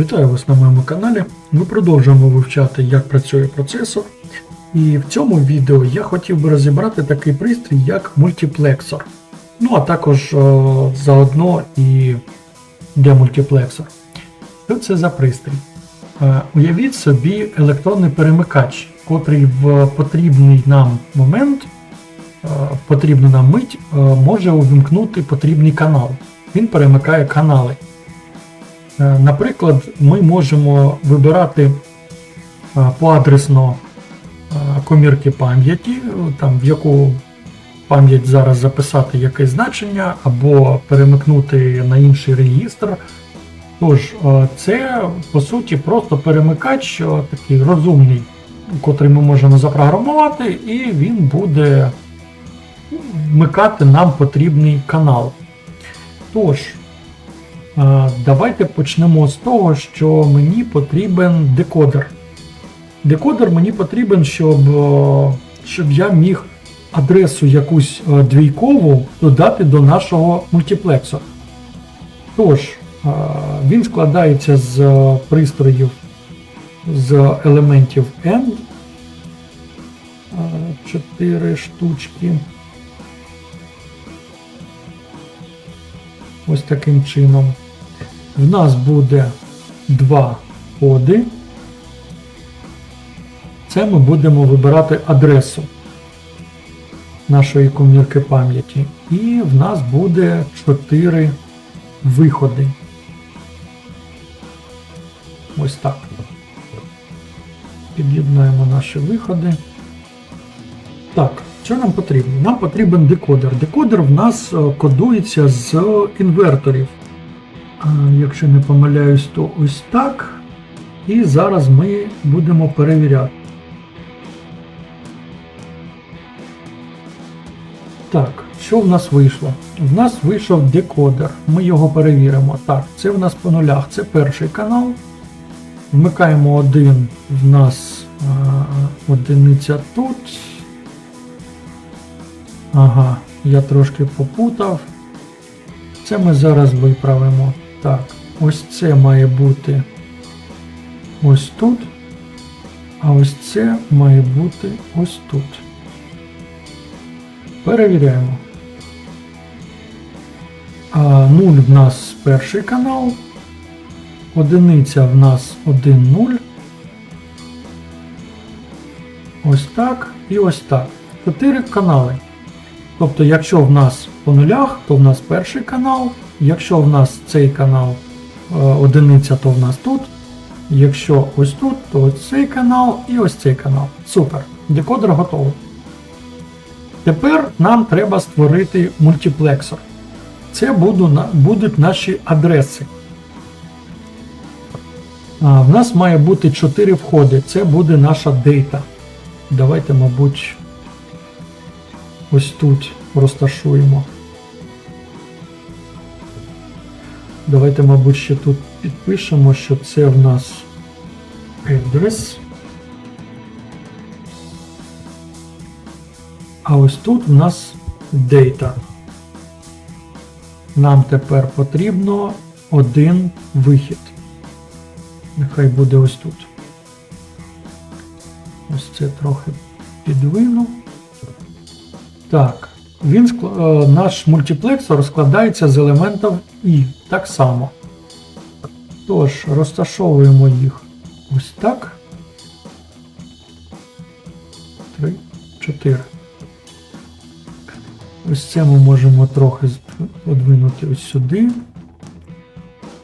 Вітаю вас на моєму каналі. Ми продовжуємо вивчати, як працює процесор. І в цьому відео я хотів би розібрати такий пристрій, як мультиплексор. Ну а також о, заодно і демультиплексор. Що це за пристрій? Е, Уявіть собі електронний перемикач, котрий в потрібний нам момент, е, потрібну нам мить е, може увімкнути потрібний канал. Він перемикає канали. Е, Наприклад, ми можемо вибирати е, поадресно е, комірки пам'яті, там, в яку пам'ять зараз записати якесь значення, або перемикнути на інший реєстр. Тож, це по суті просто перемикач е, такий розумний, котрий ми можемо запрограмувати, і він буде вмикати нам потрібний канал. Тож, Давайте почнемо з того, що мені потрібен декодер. Декодер мені потрібен, щоб, е, щоб я міг адресу якусь е, двійкову додати до нашого мультиплексора. Тож, е, він складається з пристроїв з елементів AND. 4 штучки. Ось таким чином. В нас буде два коди. Це ми будемо вибирати адресу нашої комірки пам'яті. І в нас буде 4 виходи. Ось так. Під'єднаємо наші виходи. Що нам потрібно? Нам потрібен декодер. Декодер в нас е, кодується з інверторів. Якщо не помиляюсь, то ось так. І зараз ми будемо перевіряти. Так, що в нас вийшло? В нас вийшов декодер. Ми його перевіримо. Так, це в нас по нулях. Це перший канал. Вмикаємо один, в нас а, одиниця тут. Ага, я трошки попутав. Це ми зараз виправимо. Так, ось це має бути ось тут. А ось це має бути ось тут. Перевіряємо. А, 0 в нас перший канал. Одиниця в нас 1 0. Ось так і ось так. Чотири канали. Тобто, якщо в нас по нулях, то в нас перший канал. Якщо в нас цей канал е, одиниця, то в нас тут. Якщо ось тут, то ось цей канал і ось цей канал. Супер. Декодер готовий. Тепер нам треба створити мультиплексор. Це будуть наші адреси. В нас має бути 4 входи. Це буде наша дейта. Давайте, мабуть, ось тут розташуємо. Давайте, мабуть, ще тут підпишемо, що це в нас address. А ось тут в нас data. Нам тепер потрібно один вихід. Нехай буде ось тут. Ось це трохи підвину. Так, він е, наш мультиплексор складається з елементів І так само. Тож, розташовуємо їх ось так. Три, чотири. Ось це ми можемо трохи подвинути ось сюди.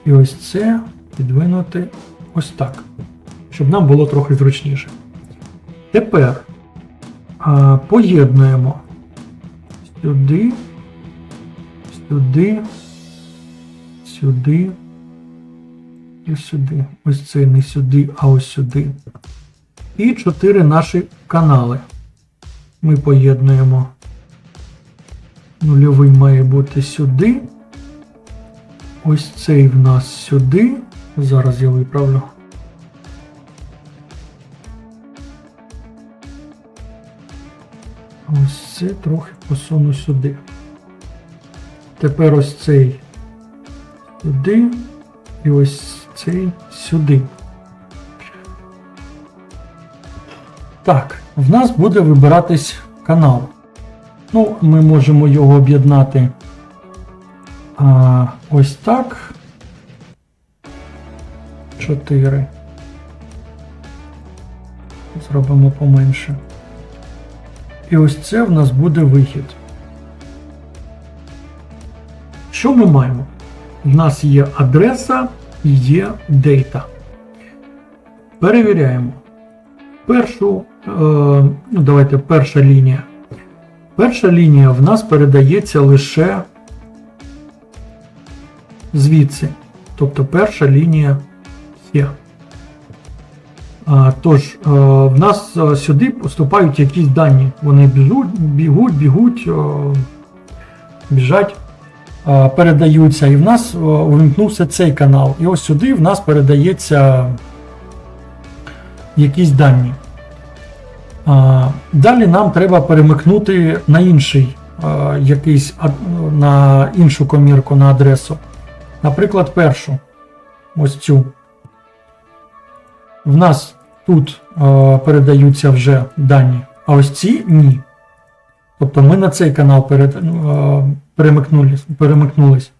І ось це підвинути ось так. Щоб нам було трохи зручніше. Тепер а, поєднуємо сюди, сюди, сюди і сюди. Ось це не сюди, а ось сюди. І чотири наші канали. Ми поєднуємо. Нульовий має бути сюди. Ось цей в нас сюди. Зараз я виправлю. Ось це трохи посуну сюди. Тепер ось цей сюди. І ось цей сюди. Так, в нас буде вибиратись канал. Ну, ми можемо його об'єднати ось так. 4. Зробимо поменше. І ось це в нас буде вихід. Що ми маємо? У нас є адреса і є дейта. Перевіряємо. Першу, е, ну давайте перша лінія. Перша лінія в нас передається лише звідси. Тобто перша лінія є. Тож, е, в нас е, сюди поступають якісь дані. Вони біжуть, бігуть, бігуть, е, біжать, передаються. І в нас увімкнувся цей канал. І ось сюди в нас передається якісь дані. Далі нам треба перемикнути на інший якийсь на іншу комірку на адресу. Наприклад, першу. Ось цю. В нас тут е, передаються вже дані, а ось ці ні. Тобто ми на цей канал перед, е, перемикнулись, перемикнулись.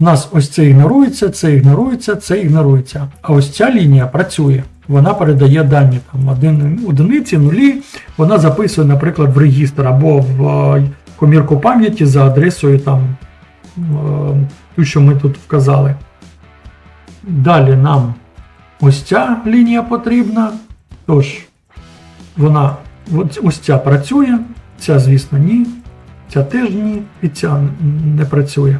У нас ось це ігнорується, це ігнорується, це ігнорується. А ось ця лінія працює. Вона передає дані там один, одиниці, нулі. Вона записує, наприклад, в регістр або в е, комірку пам'яті за адресою там е, ту, що ми тут вказали. Далі нам ось ця лінія потрібна. Тож, вона ось- ця працює, ця, звісно, ні. Ця теж ні, і ця не працює,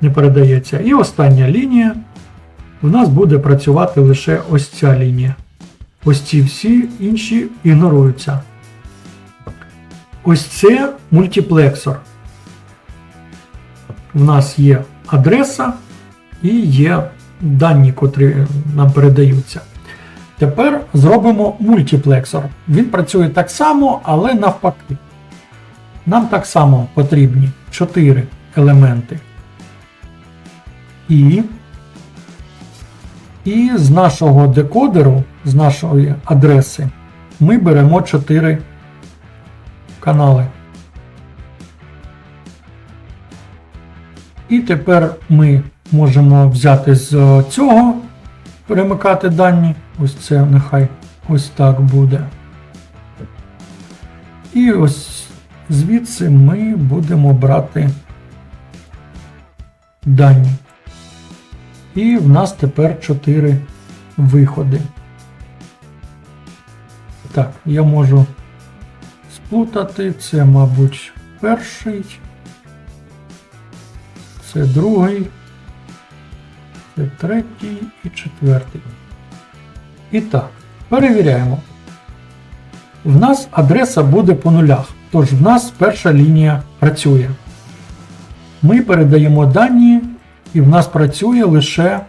не передається. І остання лінія. В нас буде працювати лише ось ця лінія. Ось ці всі інші ігноруються. Ось це мультиплексор. В нас є адреса і є дані, котрі нам передаються. Тепер зробимо мультиплексор. Він працює так само, але навпаки. Нам так само потрібні 4 елементи. І, і з нашого декодеру, з нашої адреси, ми беремо 4 канали. І тепер ми можемо взяти з цього, перемикати дані. Ось це нехай ось так буде. І ось звідси ми будемо брати дані. І в нас тепер 4 виходи. Так, я можу сплутати. Це, мабуть, перший. Це другий. Третій і четвертий. І так, перевіряємо. В нас адреса буде по нулях. Тож в нас перша лінія працює. Ми передаємо дані, і в нас працює лише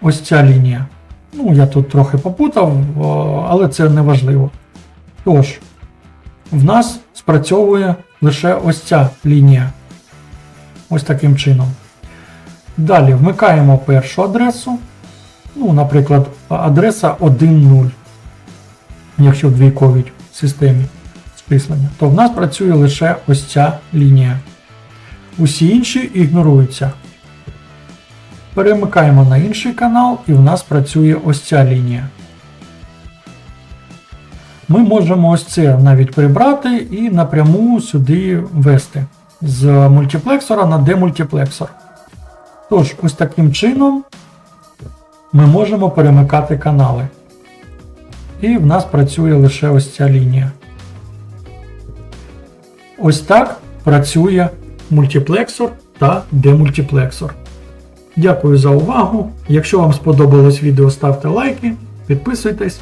ось ця лінія. Ну, я тут трохи попутав, але це не важливо. Тож, в нас спрацьовує лише ось ця лінія. Ось таким чином. Далі вмикаємо першу адресу. Ну, наприклад, адреса 1.0. Якщо в двійковій системі списання, то в нас працює лише ось ця лінія. Усі інші ігноруються. Перемикаємо на інший канал, і в нас працює ось ця лінія. Ми можемо ось це навіть прибрати і напряму сюди ввести з мультиплексора на демультиплексор. Тож, ось таким чином ми можемо перемикати канали. І в нас працює лише ось ця лінія. Ось так працює мультиплексор та демультиплексор. Дякую за увагу. Якщо вам сподобалось відео, ставте лайки, підписуйтесь.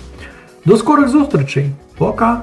До скорих зустрічей. Пока!